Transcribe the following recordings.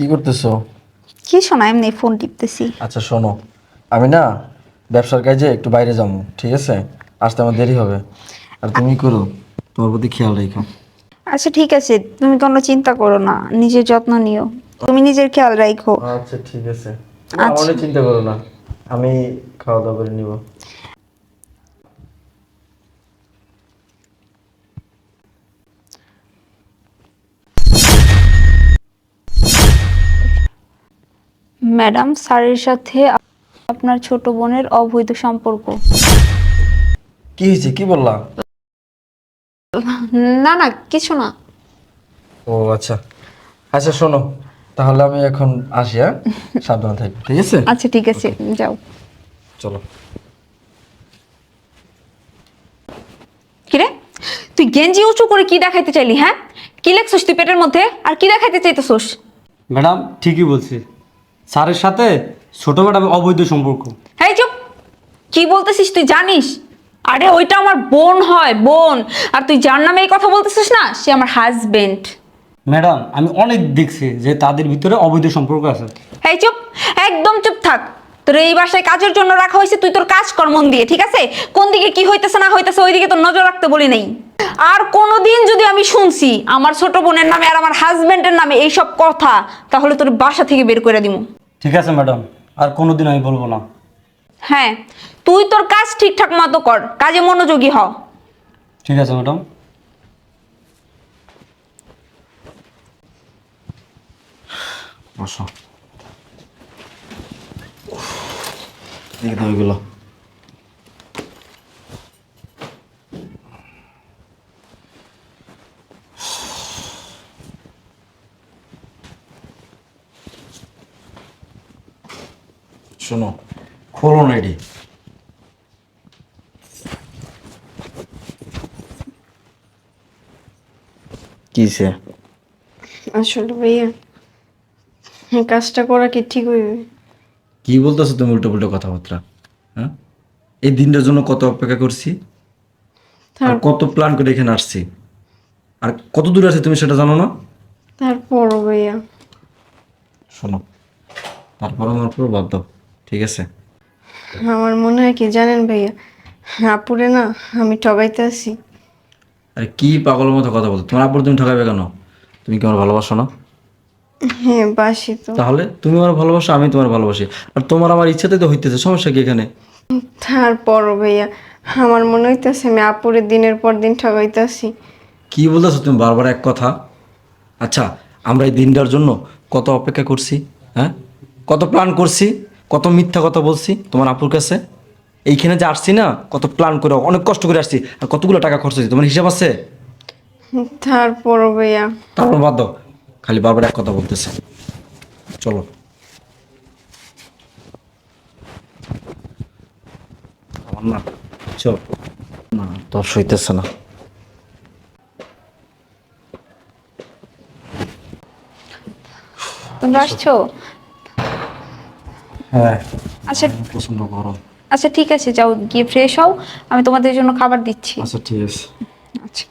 কি করতেছো? কি শোনা এমনি ফোন টিপতেছি। আচ্ছা শোনো। আমি না ব্যবসার কাজে একটু বাইরে যাব ঠিক আছে? আসতে আমার দেরি হবে। আর তুমি করো তোমার প্রতি খেয়াল রেখো। আচ্ছা ঠিক আছে। তুমি কোনো চিন্তা করো না নিজের যত্ন নিও। তুমি নিজের খেয়াল রাখো আচ্ছা ঠিক আছে। আচ্ছা। চিন্তা করো না। আমি খাওয়া দাওয়া করে নিব। ম্যাডাম স্যারের সাথে আপনার ছোট বোনের অবৈধ সম্পর্ক। কি হয়েছে? কি বললা? না না কিছু না। ও আচ্ছা। আচ্ছা শোনো। তাহলে আমি এখন আসি হ্যাঁ? সাবধানে থাকি ঠিক আছে? আচ্ছা ঠিক আছে যাও। চলো। কিরে? তুই গেঞ্জি উঁচু করে কি দেখাইতে চাইলি হ্যাঁ? কি লেখছিস তুই পেটের মধ্যে? আর কি দেখাইতে চাইতেছোস? ম্যাডাম ঠিকই বলছি। স্যারের সাথে ছোটবেলা অবৈধ সম্পর্ক। এই চুপ! কি বলতেছিস তুই জানিস? আরে ওইটা আমার বোন হয় বোন। আর তুই যার নামে এই কথা বলতেছিস না সে আমার হাজবেন্ড ম্যাডাম আমি অনেক দেখছি যে তাদের ভিতরে অবৈধ সম্পর্ক আছে। এই চুপ! একদম চুপ থাক। তোর এই বাসায় কাজের জন্য রাখা হয়েছে তুই তোর কাজ কর মন দিয়ে ঠিক আছে? কোন দিকে কি হইতেছে না হইতেছে ওই দিকে তোর নজর রাখতে বলি নেই। আর কোনোদিন যদি আমি শুনছি আমার ছোট বোনের নামে আর আমার হাজবেন্ডের নামে এইসব কথা তাহলে তোর বাসা থেকে বের করে দিব ঠিক আছে ম্যাডাম। আর কোনোদিন আমি বলব না। হ্যাঁ তুই তোর কাজ ঠিকঠাক মতো কর কাজে মনোযোগী হও ঠিক আছে ম্যাডাম। বসো। দেখে দাও এগুলো শোনো খোলো না এটি। কিসে আসলে ভাইয়া কাজটা করা কি ঠিক হইবে? কি বলতেছো তুমি উল্টো পুল্টো কথাবার্তা? হ্যাঁ? এই দিনটার জন্য কত অপেক্ষা করছি? আর কত প্ল্যান করে এখানে আসছি? আর কত দূর আছে তুমি সেটা জানো না? তারপরও ভাইয়া। শোনো তারপর আমার পুরো বাদ দাও। ঠিক আছে? আমার মনে হয় কি জানেন ভাইয়া আপুরে না আমি ঠগাইতে আসি আরে কি পাগলের মতো কথা বলছো? তোমার আব্বুর তুমি ঠকাবে কেন? তুমি কি আমার ভালোবাসো না? হ্যাঁ বাসি তো। তাহলে তুমি আমার ভালোবাসো আমি তোমার ভালোবাসি। আর তোমার আমার ইচ্ছাতে তো হইতেছে সমস্যা কি এখানে? তারপরও ভাইয়া আমার মনে হইতেছে আমি আপুরে দিনের পর দিন ঠগাইতে আসি কি বলতেছো তুমি? বারবার এক কথা। আচ্ছা আমরা এই দিনটার জন্য কত অপেক্ষা করছি হ্যাঁ? কত প্ল্যান করছি? কত মিথ্যা কথা বলছি তোমার আপুর কাছে? এইখানে যে আসছি না কত প্ল্যান করে অনেক কষ্ট করে আসছি আর কতগুলো টাকা খরচ হয়েছে তোমার হিসাব আছে? তারপরও ভাইয়া। তারপর বাদ দাও খালি বারবার এক কথা বলতেছে। চলো। আমার না চল। না দশ হইতেছে না। তোমরা আসছো? হ্যাঁ। আচ্ছা। প্রচণ্ড গরম আচ্ছা ঠিক আছে যাও গিয়ে ফ্রেশ হও। আমি তোমাদের জন্য খাবার দিচ্ছি। আচ্ছা ঠিক আছে। আচ্ছা।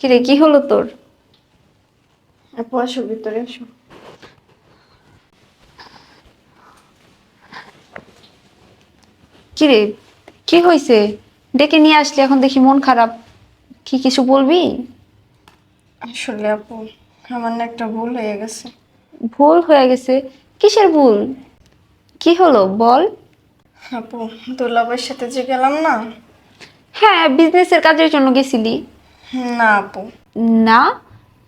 কিরে কি হলো তোর? আপু আসো ভিতরে আসো। কিরে কি হয়েছে ডেকে নিয়ে আসলি এখন দেখি মন খারাপ। কি কিছু বলবি? আসলে আপু আমার না একটা ভুল হয়ে গেছে। ভুল হয়ে গেছে? কিসের ভুল? কি হলো বল। আপু দুলাভাইয়ের সাথে যে গেলাম না? হ্যাঁ বিজনেসের কাজের জন্য গেছিলি। না আপু। না?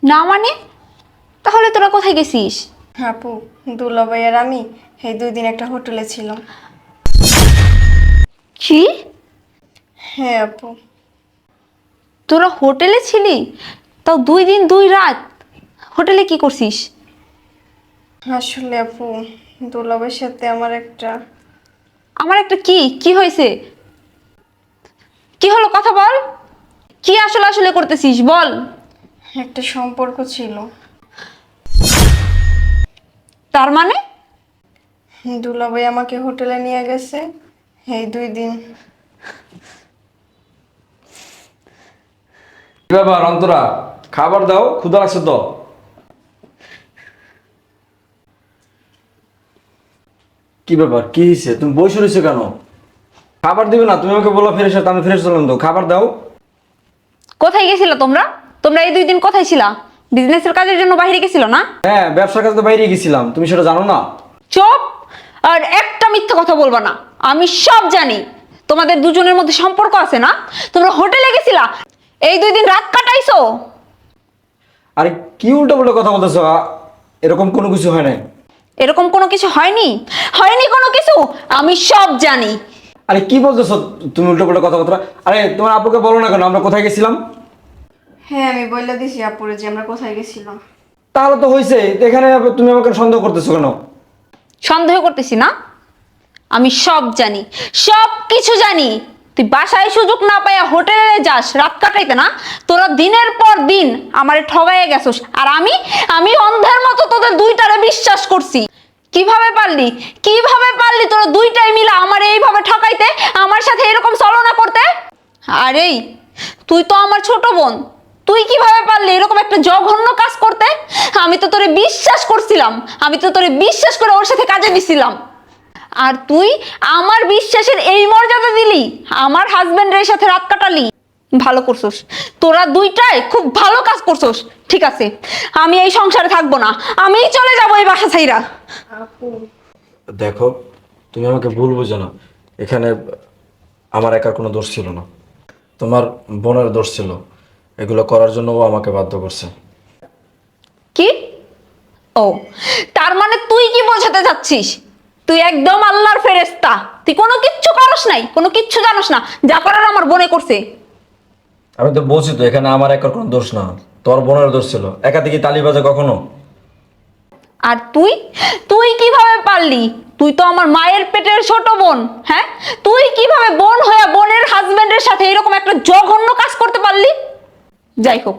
না মানে? তাহলে তোরা কোথায় গেছিস? আপু দুলাভাই আর আমি এই দুই দিন একটা হোটেলে ছিলাম। কি? হ্যাঁ আপু। তোরা হোটেলে ছিলি? তাও দুই দিন দুই রাত। হোটেলে কি করছিস? আসলে আপু দুলাভাইয়ের সাথে আমার একটা আমার একটা কি? কি হয়েছে? কি হলো কথা বল। কি আসলে আসলে করতেছিস? বল। একটা সম্পর্ক ছিল। তার মানে? দুলাভাই আমাকে হোটেলে নিয়ে গেছে এই দুই দিন। কি ব্যাপার অন্তরা? খাবার দাও ক্ষুদা লাগছে তো। কি ব্যাপার? কি হয়েছে তুমি বসে রয়েছো কেন? খাবার দিবে না তুমি আমাকে বলো ফেরেস আমি ফেরেস চললাম তো খাবার দাও। কোথায় গেছিলা তোমরা? তোমরা এই দুই দিন কোথায় ছিলা? বিজনেসের কাজের জন্য বাইরে গেছিল না? হ্যাঁ ব্যবসার কাছে তো বাইরে গেছিলাম। তুমি সেটা জানো না? চুপ! আর একটা মিথ্যা কথা বলবা না। আমি সব জানি। তোমাদের দুজনের মধ্যে সম্পর্ক আছে না? তোমরা হোটেলে গেছিলা? এই দুই দিন রাত কাটাইছো? আরে কি উল্টো পুল্টো কথা বলতেছো? এরকম কোনো কিছু হয় নাই? এরকম কোনো কিছু হয়নি? হয়নি কোনো কিছু? আমি সব জানি। আরে কি বলতেছো তুমি উল্টো পুল্টো কথা বলতে আরে তোমার আপুকে বলো না কেন? আমরা কোথায় গেছিলাম? হ্যাঁ আমি বললে দিছি আপুরে যে আমরা কোথায় গেছিলাম। তাহলে তো হয়েছে এখানে তুমি আমাকে সন্দেহ করতেছো কেন? সন্দেহ করতেছি না। আমি সব জানি। সব কিছু জানি। তুই বাসায় সুযোগ না পাইয়া হোটেলে যাস, রাত কাটাইতে না? তোরা দিনের পর দিন আমারে ঠগাইয়া গেছস। আর আমি আমি অন্ধের মতো তোদের দুইটারে বিশ্বাস করছি। কীভাবে পারলি? কীভাবে পারলি তোরা দুইটাই মিলে আমার এইভাবে ঠকাইতে আমার সাথে এরকম চলনা করতে? আরে, তুই তো আমার ছোট বোন। তুই কীভাবে পারলি এরকম একটা জঘন্য কাজ করতে? আমি তো তোরে বিশ্বাস করছিলাম। আমি তো তোরে বিশ্বাস করে ওর সাথে কাজে দিছিলাম। আর তুই আমার বিশ্বাসের এই মর্যাদা দিলি আমার হাজবেন্ডের সাথে রাত কাটালি। ভালো করছোস। তোরা দুইটাই খুব ভালো কাজ করছোস। ঠিক আছে আমি এই সংসারে থাকব না। আমিই চলে যাব এই বাসা ছাইরা দেখো তুমি আমাকে ভুল বুঝো না। এখানে আমার একার কোনো দোষ ছিল না। তোমার বোনের দোষ ছিল। এগুলো করার জন্য ও আমাকে বাধ্য করছে। কি? ও তার মানে তুই কি বোঝাতে চাচ্ছিস? তুই একদম আল্লাহর ফেরেস্তা তুই কোনো কিচ্ছু করস নাই কোনো কিচ্ছু জানোস না। যা করার আমার বনে করছে। আমি তো বলছি তো এখানে আমার একার কোনো দোষ না। তোর বোনের দোষ ছিল। একা থেকে তালি বাজে কখনো? আর তুই? তুই কীভাবে পারলি? তুই তো আমার মায়ের পেটের ছোট বোন হ্যাঁ? তুই কীভাবে বোন হয়ে বোনের হাজবেন্ডের সাথে এরকম একটা জঘন্য কাজ করতে পারলি? যাই হোক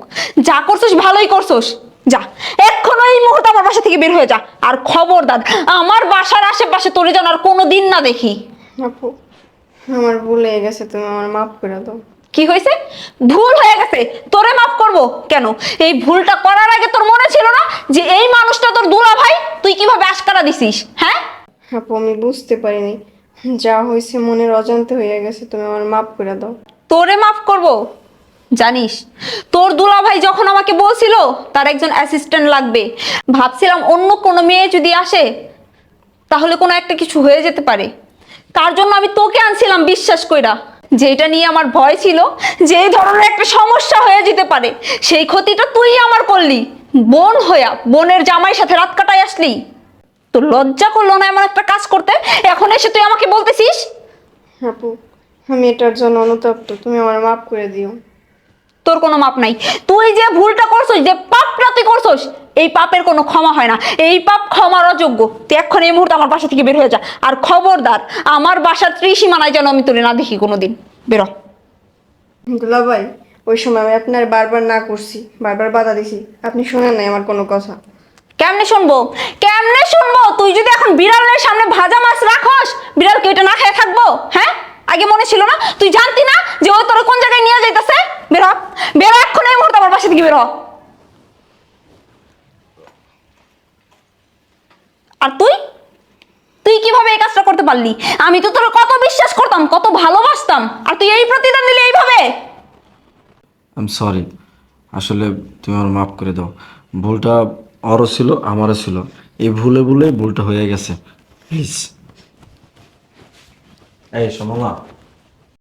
যা করছিস ভালোই করছিস। যা এখন এই মুহূর্তে আমার বাসা থেকে বের হয়ে যা। আর খবরদার আমার বাসার আশেপাশে তোরে যেন আর কোনো দিন না দেখি। আপু আমার ভুল হয়ে গেছে তুমি আমার মাফ করে দাও। কি হয়েছে? ভুল হয়ে গেছে? তোরে মাফ করব? কেন? এই ভুলটা করার আগে তোর মনে ছিল না যে এই মানুষটা তোর দুলা ভাই? তুই কীভাবে আশকারা দিছিস হ্যাঁ? আপু আমি বুঝতে পারিনি। যা হয়েছে মনের অজান্তে হয়ে গেছে তুমি আমার মাফ করে দাও। তোরে মাফ করব? জানিস, তোর দুলা ভাই যখন আমাকে বলছিল তার একজন অ্যাসিস্ট্যান্ট লাগবে, ভাবছিলাম অন্য কোনো মেয়ে যদি আসে, তাহলে কোনো একটা কিছু হয়ে যেতে পারে। তার জন্য আমি তোকে আনছিলাম বিশ্বাস কইরা। যেটা নিয়ে আমার ভয় ছিল যে ধরনের একটা সমস্যা হয়ে যেতে পারে, সেই ক্ষতিটা তুই আমার করলি। বোন হইয়া, বোনের জামাইয়ের সাথে রাত কাটায় আসলি। তো লজ্জা করল না এমন একটা কাজ করতে? এখন এসে তুই আমাকে বলতেছিস? আপু আমি এটার জন্য অনুতপ্ত, তুমি আমার মাফ করে দিও। তোর কোনো মাপ নাই। তুই যে ভুলটা করছিস যে পাপটা তুই করছিস এই পাপের কোনো ক্ষমা হয় না। এই পাপ ক্ষমার অযোগ্য। তুই এখন এই মুহূর্তে আমার বাসা থেকে বের হয়ে যা। আর খবরদার আমার বাসার ত্রিসীমানায় যেন আমি তোরে না দেখি কোনোদিন। বেরো। দুলাভাই ওই সময় আমি আপনার বারবার না করছি বারবার বাধা দিছি। আপনি শোনেন নাই আমার কোনো কথা। কেমনে শুনব? কেমনে শুনব? তুই যদি এখন বিড়ালের সামনে ভাজা মাছ রাখস বিড়াল কেটে না খেয়ে থাকব? হ্যাঁ? আগে মনে ছিল না? তুই জানতি না যে ও তোর কোন জায়গায় নিয়ে যাইতেছে বেরো বেরো এখন এই মুহূর্তে আমার বাসা থেকে বেরো আর তুই? তুই কীভাবে এই কাজটা করতে পারলি? আমি তো তোর কত বিশ্বাস করতাম, কত ভালোবাসতাম। আর তুই এই প্রতিদান দিলি এইভাবে? আম সরি আসলে তুমি আমার মাফ করে দাও। ভুলটা ওরও ছিল, আমারও ছিল। এই ভুলে ভুলে ভুলটা হয়ে গেছে। প্লিজ এই না